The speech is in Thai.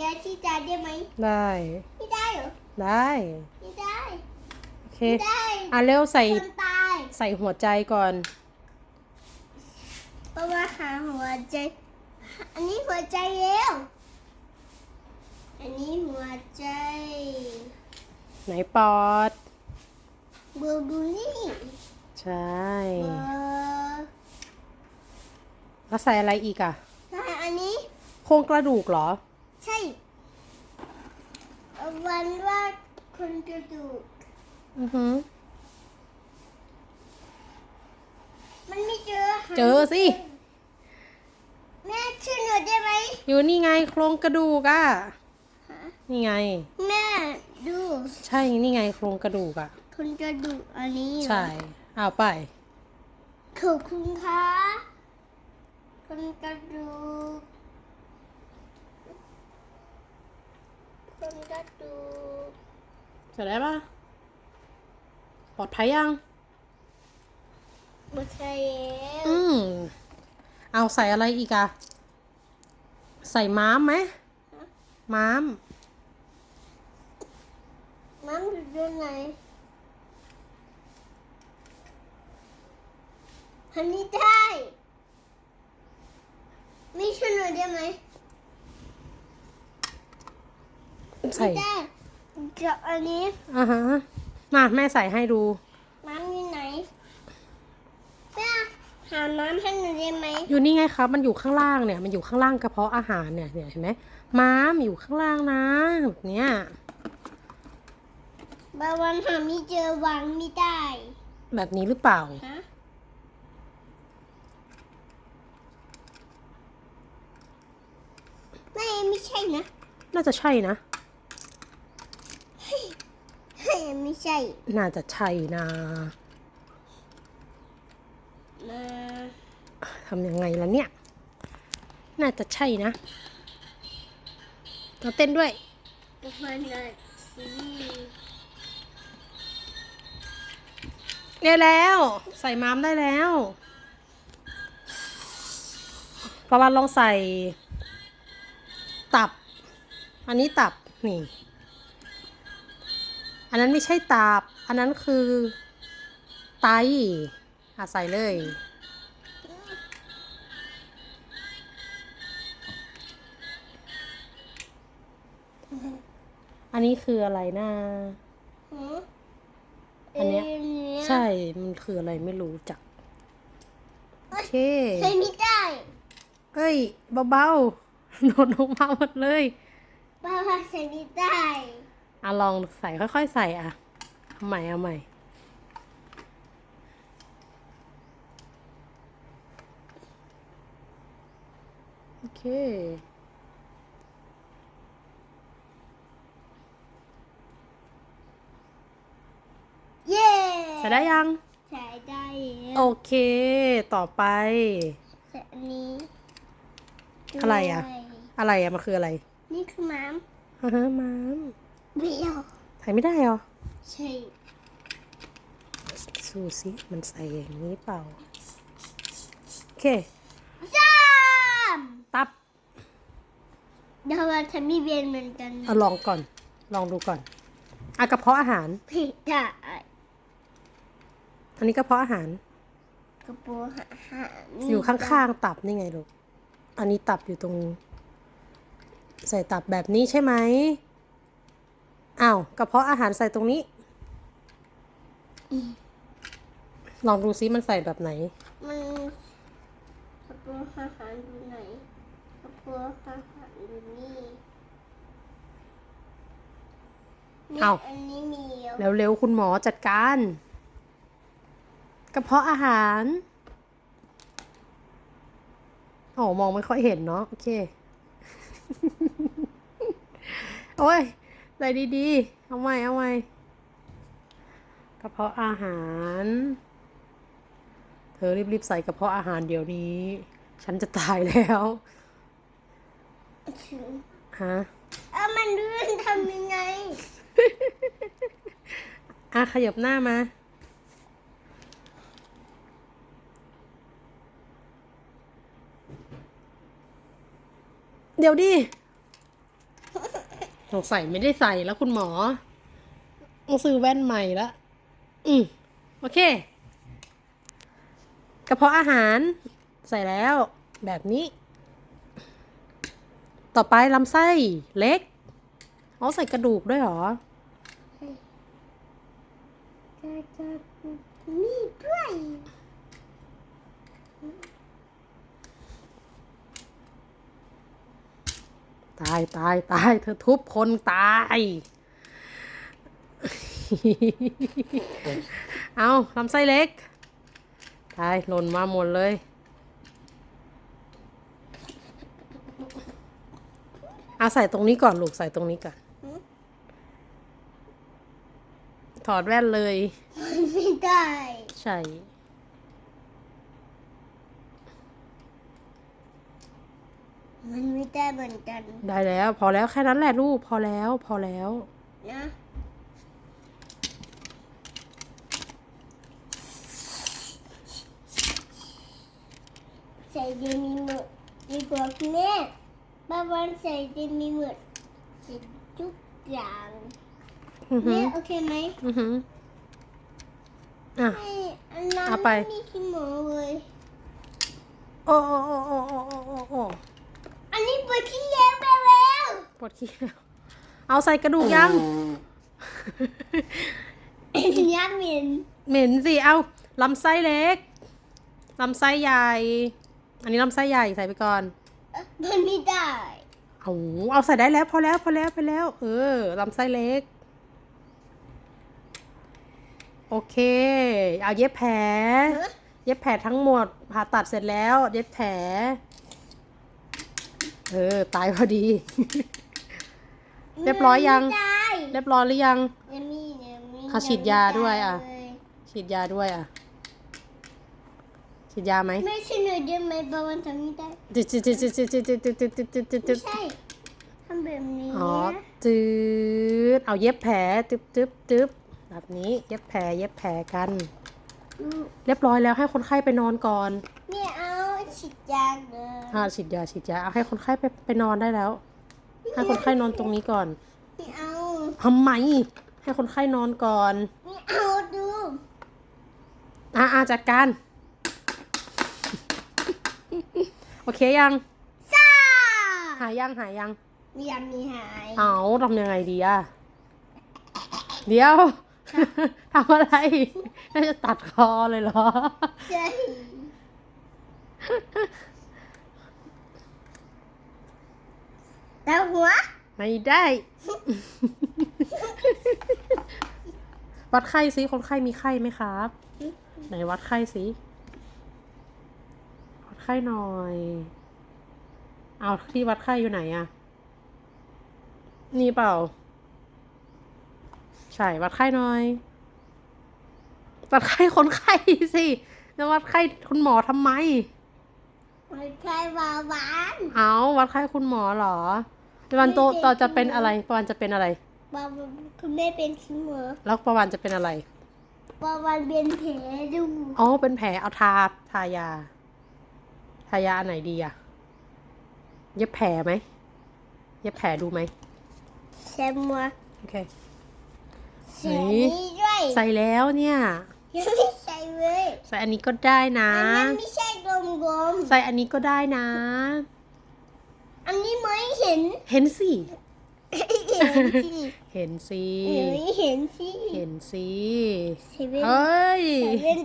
ยาที่ตายได้ไหมได้ไม่ได้เหรอได้ไม่ได้โอเคไม่ได้อะเร็วใส่คนตายใส่หัวใจก่อนเพราะว่าหาหัวใจ อันนี้หัวใจแล้วอันนี้หัวใจ ไหนปอดเบอร์ดูนี่ใช่เบอร์แล้วใส่อะไรอีกอะ ใช่อันนี้โครงกระดูกเหรอใช่ วันว่าคนกระดูกอือหือ มันไม่เจอหาเจอสิ แม่ช่วยหนูได้ไหมอยู่นี่ไงโครงกระดูกอะ ฮะนี่ไง แม่ดูใช่นี่ไงโครงกระดูกอะ คนกระดูกอันนี้เหรอใช่เอาไป ขอบคุณค่ะคนกระดูก คนกระดูกจะได้ปะปลอดภัยยัง บุษยอืม เอาใส่อะไรอีกอะใส่ม้ามไหม ม้ามมันอยู่ตรงไหนอันนี้ได้ ไม่ช่วยหนูได้ไหม ใส่ไม่ได้จะอันนี้อ่าฮะมาแม่ใส่ให้ดูมันอยู่ไหนแม่หาน้ำให้หนูได้ไหมอยู่นี่ไงครับ มันอยู่ข้างล่างเนี่ย มันอยู่ข้างล่างกระเพาะอาหารเนี่ยเนี่ยเห็นไหมม้ามอยู่ข้างล่างนะแบบเนี้ยบางวันหาไม่เจอวางไม่ได้แบบนี้หรือเปล่า ฮะไม่ไม่ใช่นะ น่าจะใช่นะ ไม่ใช่ น่าจะใช่นะมาทำยังไงล่ะเนี่ย น่าจะใช่นะเราเต้นด้วยประมาณนั้นสิได้แล้ว ใส่ม้ามได้แล้วประวันลองใส่ ตับ อันนี้ตับ นี่อั นนั้นไม่ใช่ตับ อันนั้นคือ ไตอะใส่เลย อันนี้คืออะไรนะหืออันเนี้ยเนี้ยใช่ มันคืออะไรไม่รู้จัก โอเคใส่ไม่ได้ เอ้ยเบาๆโดดลงมาหมดเลยบ้าใส่ไม่ได้ อะลองใส่ค่อยๆ ใส่อะเอาใหม่เอาใหม่โอเคเย้ใส่ได้ยัง ใส่ได้แล้วโอเค ต่อไป ใส่อันนี้อะไรอะด้วยอะไรอะมันคืออะไร นี่คือม้ามอ่าฮะม้าม เบี้ยวใส่ไม่ได้เหรอ ใช่สูสิมันใส่อย่างนี้เปล่า โอเคจ้ามตับเดี๋ยวเราจะมีเวียนเหมือนกันเอาลองก่อน ลองดูก่อนอะกระเพาะอาหาร ผิดได้อันนี้กระเพาะอาหาร กระโปรงหาหาอยู่ข้างๆตับนี่ไงลูก อันนี้ตับอยู่ตรง ใส่ตับแบบนี้ใช่ไหม อ้าวกระเพาะอาหารใส่ตรงนี้ ลองดูซิมันใส่แบบไหน มันกระโปรงอาหารอยู่ไหนกระโปรงอาหารอยู่นี่นี่อ้าวอันนี้มีแล้วเร็วๆคุณหมอจัดการ กระเพาะอาหารโอ้มองไม่ค่อยเห็นเนาะโอเค โอ้ย ใส่ดีๆ เอาใหม่เอาใหม่กระเพาะอาหาร เธอรีบๆใส่กระเพาะอาหารเดี๋ยวนี้ ฉันจะตายแล้วฮะเอ้ามันเลื่อนทำยังไง อะขยับหน้ามา เดี๋ยวดิ งสัยไม่ได้ใส่แล้วคุณหมอต้องซื้อแว่นใหม่ละอืมโอเค กระเพาะอาหารใส่แล้วแบบนี้ ต่อไปลำไส้เล็กอ๋อใส่กระดูกด้วยเหรอจะจะนี่ด้วย ตายตายตายเธอทุบคนตาย เอาลำไส้เล็ก ตายหล่นมาหมดเลย เอาใส่ตรงนี้ก่อนลูกใส่ตรงนี้ก่อน ถอดแว่นเลยมันไม่ได้ ใช่ มันไม่ได้เหมือนกันได้แล้ว พอแล้วแค่นั้นแหละลูกพอแล้วพอแล้ว นะใส่เดมีหมดดีกว่าคุณแม่บ้านวันใส่เดมีหมดใส่ทุกอย่างอือหืแม่อโอเคไหมอือหืออะให้อันนั้นเอาไปม่มีขี้หมูเลย โอ้โอ้โอ้โอ้โอ้โอ้โอ้โอ้อันนี้เปิดขี้เลี้ยงไปแล้วปวดขี้แล้วเอาใส่กระดูกยังยักษ์เหม็นเหม็นสิ เอาลำไส้เล็กลำไส้ใหญ่ อันนี้ลำไส้ใหญ่ใส่ไปก่อนเอ๊ะมันไม่ได้เอาเอาใส่ได้แล้ว พอแล้วพอแล้วพอแล้ว เออลำไส้เล็ก โอเค เอาเย็บแผลฮะเย็บแผลทั้งหมดผ่าตัดเสร็จแล้ว เย็บแผล เออ ตายพอดี เรียบร้อยยัง ไม่ได้เรียบร้อยหรือยัง ยังมียังมีอะฉีดยาด้วยอะงไม่ได้เลยฉีดยาด้วยอะ ฉีดยาไหมไม่ใช่หน่อยเดียวไหมบางวันทำไม่ได้จึ๊ดจึ๊ดจึ๊ดจึ๊ดจึ๊ดจึ๊ดจึ๊ดจึ๊ดจึ๊ดจึ๊ดจึ๊ดจึ๊ดไม่ใช่ทำแบบนี้อ๋อจืดเอาเย็บแผลจึ๊บจึ๊บจึ๊บแบบนี้ เย็บแผล เย็บแผลกันมเรียบร้อยแล้วให้คนไข้ไปนอนก่อนไม่เอา ฉีดยาเลยอ่าฉีดยาฉีดยาเอาให้คนไข้ไปไปนอนได้แล้ว ให้คนไข้นอนตรงนี้ก่อนไม่เอาทำไมให้คนไข้นอนก่อนไม่เอาดูอ่าอ่าจัดการโอเคยังซ่าหายยังหายยังมียังมีหายเอาทำยังไงดีอะเดี๋ยวทำอะไรน่าจะตัดคอเลยเหรอใช่ แล้วหัว ไม่ได้ วัดไข้สิคนไข้มีไข้ไหมครับ ไหนวัดไข้สิวัดไข้หน่อย เอาที่วัดไข้อยู่ไหนอะนี่เปล่า ใช่ วัดไข้หน่อย วัดไข้คนไข้สิแล้ววัดไข้คุณหมอทำไม ไม่ใช่วาวานเอาวัดไข้คุณหมอเหรอประวันโตไม่ใช่ต่อจะเป็นอะไรประวันจะเป็นอะไร วาวานคุณแม่เป็นขี้หมูแล้วประวันจะเป็นอะไรวาวานเป็นแผลดูอ๋อเป็นแผลเอาทาทายา ทายาอันไหนดีอะเย็บแผลไหมเย็บแผลดูไหมใช่มัวโอเคเสียนี้ด้วยใส่แล้วเนี่ยยังไม่ใส่เลยใส่อันนี้ก็ได้นะ อันนั้นไม่ใช่ก ลมใส่อันนี้ก็ได้นะ ๆ อันนี้ไม่เห็น เห็นสิ เห็นสิเห็นสิ หนูเห็นสิเห็นสิ เซเว่นเฮ้ย เซเว่น